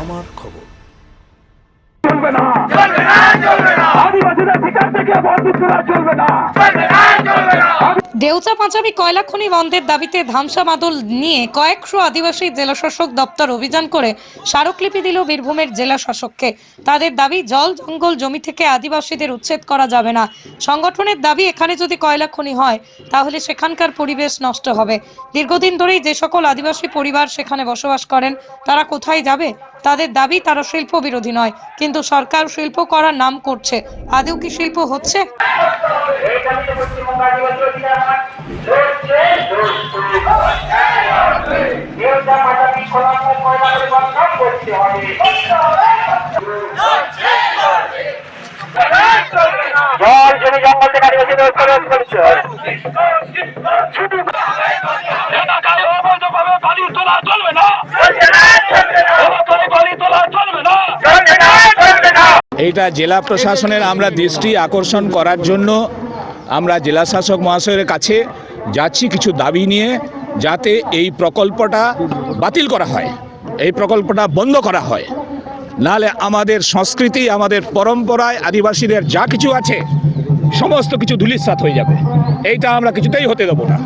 আমার খবর। চলবে না। চলবে না চলবে না। আদিবাসীদের শিকার থেকে বঞ্চিত করা চলবে না। চলবে না চলবে না। দেউচা পাঁচামি কয়লা খনি বন্ধের দাবিতে ধামসা মাদল নিয়ে কয়েকশো আদিবাসী জেলা শাসক দপ্তর অভিযান করে স্মারকলিপি দিল বীরভূমের জেলা শাসককে তাদের দাবি জল জঙ্গল জমি থেকে আদিবাসীদের উচ্ছেদ করা যাবে না। সংগঠনের দাবি এখানে যদি কয়লা খনি হয় তাহলে সেখানকার পরিবেশ নষ্ট হবে। দীর্ঘদিন ধরেই যে সকল আদিবাসী পরিবার সেখানে বসবাস করেন তারা কোথায় যাবে? তাদের দাবি তারা শিল্প বিরোধী নয়, কিন্তু সরকার শিল্প করার নাম করছে। আদৌ কি শিল্প হচ্ছে? জল জমি জঙ্গল থেকে শুধু এইটা জেলা প্রশাসনের আমরা দৃষ্টি আকর্ষণ করার জন্য আমরা জেলা শাসক মহাশয়ের কাছে যাচ্ছি কিছু দাবি নিয়ে যাতে এই প্রকল্পটা বাতিল করা হয় এই প্রকল্পটা বন্ধ করা হয়। নাহলে আমাদের সংস্কৃতি আমাদের পরম্পরায় আদিবাসীদের যা কিছু আছে সমস্ত কিছু ধুলিস্বাত হয়ে যাবে। এইটা আমরা কিছুতেই হতে দেবো না।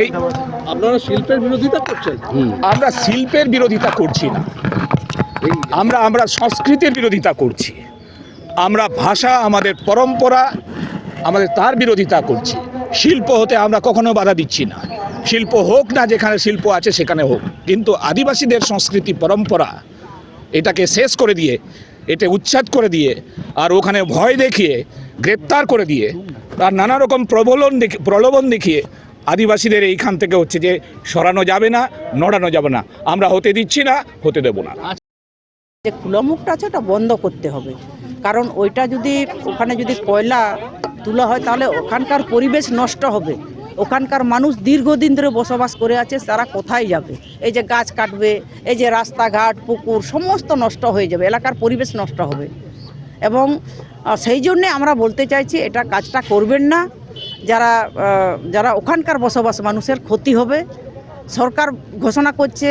এই আপনারা শিল্পের বিরোধিতা করছেন? আমরা শিল্পের বিরোধিতা করছি না। আমরা আমরা সংস্কৃতির বিরোধিতা করছি। আমরা ভাষা, আমাদের পরম্পরা, আমাদের তার বিরোধিতা করছি। শিল্প হতে আমরা কখনো বাধা দিচ্ছি না। শিল্প হোক না যেখানে শিল্প আছে সেখানে হোক। কিন্তু আদিবাসীদের সংস্কৃতি, পরম্পরা এটাকে শেষ করে দিয়ে এটা উচ্ছেদ করে দিয়ে, আর ওখানে ভয় দেখিয়ে, গ্রেপ্তার করে দিয়ে আর নানা রকম প্রবলন দেখি, প্রলোভন দেখিয়ে আদিবাসীদের এইখান থেকে হচ্ছে যে সরানো যাবে না, নড়ানো যাবে না। আমরা হতে দিচ্ছি না, হতে দেব না। যে খোলা মুখটা আছে ওটা বন্ধ করতে হবে। কারণ ওইটা যদি ওখানে যদি কয়লা তোলা হয়, তাহলে ওখানকার পরিবেশ নষ্ট হবে। ওখানকার মানুষ দীর্ঘদিন ধরে বসবাস করে আছে, তারা কোথায় যাবে? এই যে গাছ কাটবে, এই যে রাস্তাঘাট, পুকুর, সমস্ত নষ্ট হয়ে যাবে, এলাকার পরিবেশ নষ্ট হবে। এবং সেই জন্যে আমরা বলতে চাইছি, এটা কাজটা করবেন না। যারা যারা ওখানকার বসবাস মানুষের ক্ষতি হবে, সরকার ঘোষণা করছে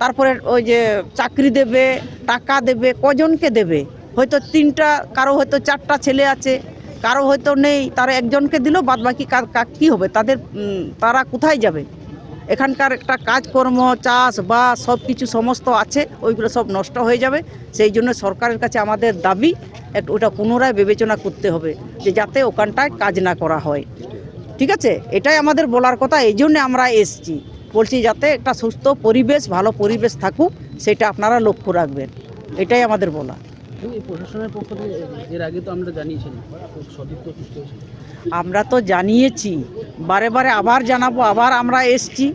তারপরে ওই যে চাকরি দেবে, টাকা দেবে, কজনকে দেবে? হয়তো তিনটা, কারও হয়তো চারটা ছেলে আছে, কারও হয়তো নেই, তারা একজনকে দিল বাদ বাকি কী হবে? তাদের তারা কোথায় যাবে? এখানকার একটা কাজকর্ম, চাষ বা সব কিছু সমস্ত আছে, ওইগুলো সব নষ্ট হয়ে যাবে। সেই জন্য সরকারের কাছে আমাদের দাবি একটু ওটা পুনরায় বিবেচনা করতে হবে, যে যাতে ওখানটায় কাজ না করা হয়। ঠিক আছে? এটাই আমাদের বলার কথা, এই জন্যে আমরা এসছি। বলছি যাতে একটা সুস্থ পরিবেশ ভালো পরিবেশ থাকুক সেটা আপনারা লক্ষ্য রাখবেন। এটাই আমাদের বলা। প্রশাসনের পক্ষ থেকে এর আগে তো আমরা জানিয়েছিলাম আমরা তো জানিয়েছি বারে বারে আবার জানাব আবার আমরা এসছি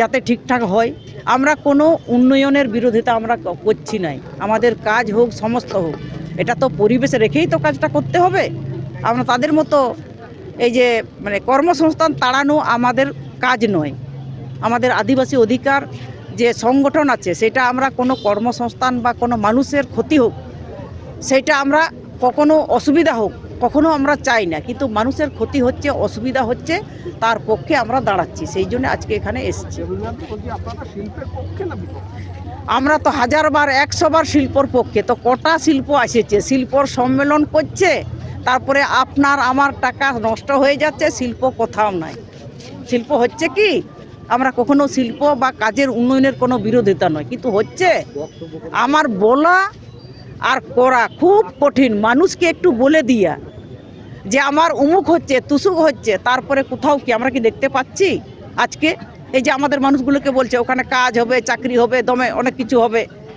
যাতে ঠিকঠাক হয়। আমরা কোনো উন্নয়নের বিরোধিতা আমরা করছি নাই। আমাদের কাজ হোক সমস্ত হোক এটা তো পরিবেশে রেখেই তো কাজটা করতে হবে। আমরা তাদের মতো এই যে মানে কর্মসংস্থান তাড়ানো আমাদের কাজ নয়। আমাদের আদিবাসী অধিকার যে সংগঠন আছে, সেটা আমরা কোনো কর্মসংস্থান বা কোনো মানুষের ক্ষতি হোক, সেটা আমরা কখনো অসুবিধা হোক, কখনো আমরা চাই না। কিন্তু মানুষের ক্ষতি হচ্ছে, অসুবিধা হচ্ছে, তার পক্ষে আমরা দাঁড়াচ্ছি। সেই জন্য আজকে এখানে এসেছি। আমরা তো হাজারবার একশোবার শিল্পর পক্ষে, তো কটা শিল্প এসেছে? শিল্পর সম্মেলন করছে, তারপরে আপনার, আমার টাকা নষ্ট হয়ে যাচ্ছে, শিল্প কোথাও নাই। শিল্প হচ্ছে কি? আমরা কখনো শিল্প বা কাজের উন্নয়নের কোনো বিরোধিতা নয়। কিন্তু হচ্ছে, আমার বলা আর করা খুব কঠিন। মানুষকে একটু বলে দিয়া যে আমার উমুক হচ্ছে, তুসুক হচ্ছে, তারপরে কোথাও কি আমরা কি দেখতে পাচ্ছি? আজকে এই যে আমাদের মানুষগুলোকে বলছে, ওখানে কাজ হবে, চাকরি হবে, দমে অনেক কিছু হবে।